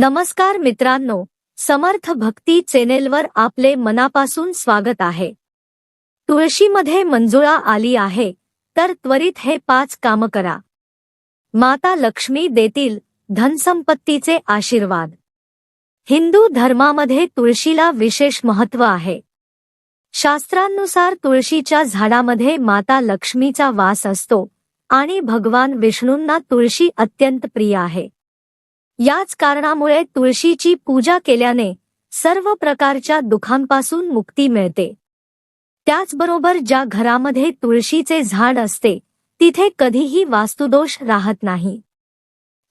नमस्कार मित्रांनो समर्थ भक्ती चॅनेलवर आपले मनापासून स्वागत आहे. तुळशीमध्ये मंजुळा आली आहे तर त्वरित हे पाच काम करा. माता लक्ष्मी देतील धनसंपत्तीचे आशीर्वाद. हिंदू धर्मामध्ये तुळशीला विशेष महत्त्व आहे. शास्त्रांनुसार तुळशीच्या झाडामध्ये माता लक्ष्मीचा वास असतो आणि भगवान विष्णूंना तुळशी अत्यंत प्रिय आहे. याच कारणामुळे तुळशीची पूजा केल्याने सर्व प्रकारच्या दुखांपासून मुक्ती मिळते. त्याचबरोबर ज्या घरामध्ये तुळशीचे झाड असते तिथे कधीही वास्तुदोष राहत नाही.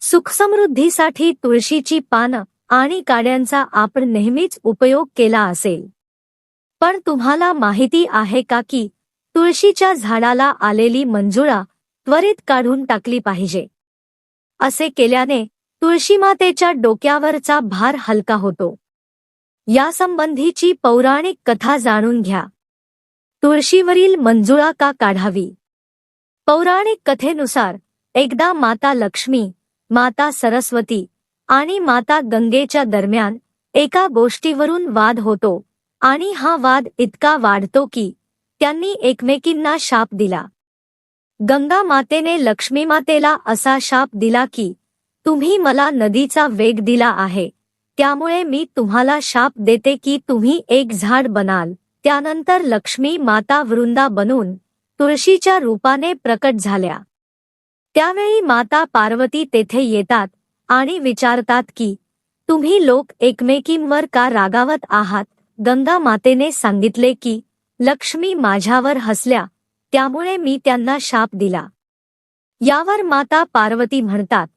सुखसमृद्धीसाठी तुळशीची पानं आणि काड्यांचा आपण नेहमीच उपयोग केला असेल. पण तुम्हाला माहिती आहे का की तुळशीच्या झाडाला आलेली मंजुळा त्वरित काढून टाकली पाहिजे. असे केल्याने तुळशीमातेच्या डोक्यावरचा भार हलका होतो. यासंबंधीची पौराणिक कथा जाणून घ्या. तुळशीवरील मंजुळा का काढावी? पौराणिक कथेनुसार एकदा माता लक्ष्मी माता सरस्वती आणि माता गंगेच्या दरम्यान एका गोष्टीवरून वाद होतो आणि हा वाद इतका वाढतो की त्यांनी एकमेकींना शाप दिला. गंगा मातेने लक्ष्मीमातेला असा शाप दिला की तुम्ही मला नदीचा वेग दिला आहे. त्यामुळे मी तुम्हाला शाप देते की तुम्ही एक झाड बनाल. त्यानंतर लक्ष्मी माता वृंदा बनून तुळशीच्या रूपाने प्रकट झाल्या. त्यावेळी माता पार्वती तेथे येतात आणि विचारतात की तुम्ही लोक एकमेकींवर का रागावत आहात? गंगा मातेने सांगितले की लक्ष्मी माझ्यावर हसल्या त्यामुळे मी त्यांना शाप दिला. यावर माता पार्वती म्हणतात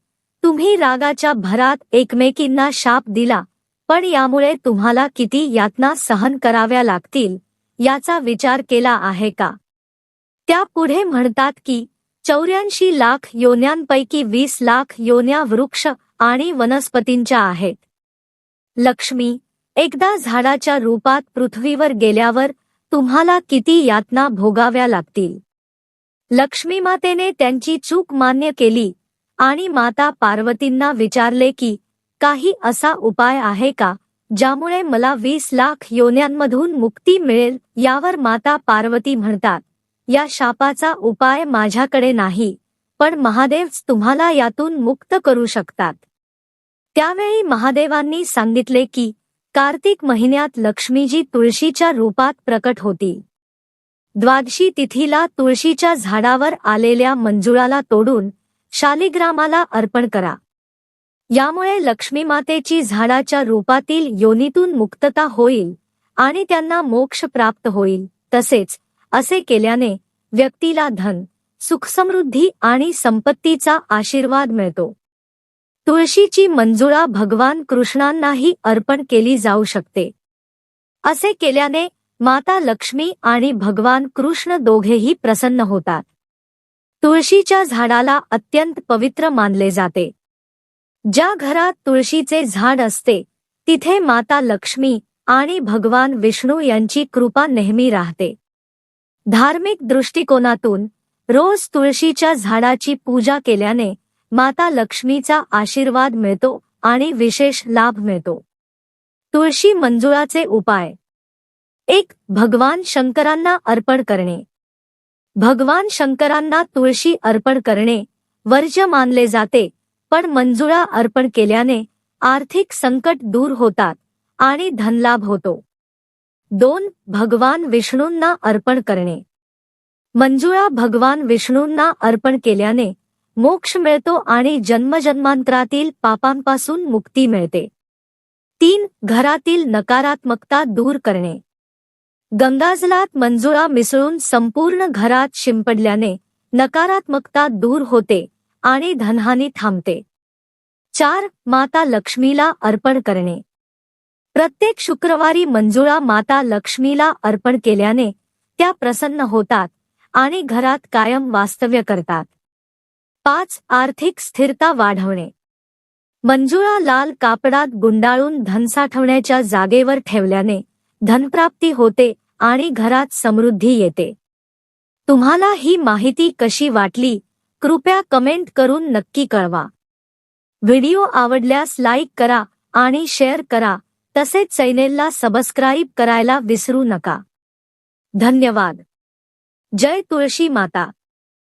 तुम्ही रागाच्या भरात एकमेकींना शाप दिला पण यामुळे तुम्हाला किती यातना सहन कराव्या लागतील याचा विचार केला आहे का? त्या पुढे म्हणतात की चौऱ्याऐंशी लाख योन्यांपैकी वीस लाख योन्या वृक्ष आणि वनस्पतींच्या आहेत. लक्ष्मी एकदा झाडाच्या रूपात पृथ्वीवर गेल्यावर तुम्हाला किती यातना भोगाव्या लागतील? लक्ष्मी मातेने त्यांची चूक मान्य केली आणि माता पार्वतींना विचारले की काही असा उपाय आहे का ज्यामुळे मला वीस लाख योन्यांमधून मुक्ती मिळेल यावर माता पार्वती म्हणतात. या शापाचा उपाय माझ्याकडे नाही पण महादेवच तुम्हाला यातून मुक्त करू शकतात. त्यावेळी महादेवांनी सांगितले की कार्तिक महिन्यात लक्ष्मीजी तुळशीच्या रूपात प्रकट होती. द्वादशी तिथीला तुळशीच्या झाडावर आलेल्या मंजुळाला तोडून शालिग्रामाला अर्पण करा. यामुळे लक्ष्मी मातेची झाडाच्या रूपातील योनीतून मुक्तता होईल आणि त्यांना मोक्ष प्राप्त होईल. तसेच असे केल्याने व्यक्तीला धन सुखसमृद्धी आणि संपत्तीचा आशीर्वाद मिळतो. तुळशीची मंजुळा भगवान कृष्णांनाही अर्पण केली जाऊ शकते. असे केल्याने माता लक्ष्मी आणि भगवान कृष्ण दोघेही प्रसन्न होतात. तुळशीच्या झाडाला अत्यंत पवित्र मानले जाते. ज्या घरात तुळशीचे झाड असते तिथे माता लक्ष्मी आणि भगवान विष्णू यांची कृपा नेहमी राहते. धार्मिक दृष्टिकोनातून रोज तुळशीच्या झाडाची पूजा केल्याने माता लक्ष्मीचा आशीर्वाद मिळतो आणि विशेष लाभ मिळतो. तुळशी मंजुळाचे उपाय. एक भगवान शंकरांना अर्पण करणे. भगवान शंकरांना तुळशी अर्पण करणे वर्ज्य मानले जाते. पण मंजुळा अर्पण केल्याने आर्थिक संकट दूर होतात आणि धनलाभ होतो. दोन भगवान विष्णूंना अर्पण करणे. मंजुळा भगवान विष्णूंना अर्पण केल्याने मोक्ष मिळतो आणि जन्मजन्मांतरातील पापांपासून मुक्ती मिळते. तीन घरातील नकारात्मकता दूर करणे. गंगाजलात मंजुळा मिसळून संपूर्ण घरात शिंपडल्याने नकारात्मकता दूर होते आणि धनहानी थांबते. चार माता लक्ष्मीला अर्पण करणे. प्रत्येक शुक्रवारी मंजुळा माता लक्ष्मीला अर्पण केल्याने त्या प्रसन्न होतात आणि घरात कायम वास्तव्य करतात. पाच आर्थिक स्थिरता वाढवणे. मंजुळा लाल कापडात गुंडाळून धन साठवण्याच्या जागेवर ठेवल्याने धनप्राप्ती होते आणि घरात समृद्धी येते. तुम्हाला ही माहिती कशी वाटली कृपया कमेंट करून नक्की कळवा. व्हिडिओ आवडल्यास लाईक करा आणि शेअर करा तसेच चॅनेलला सबस्क्राईब करायला विसरू नका. धन्यवाद. जय तुळशी माता.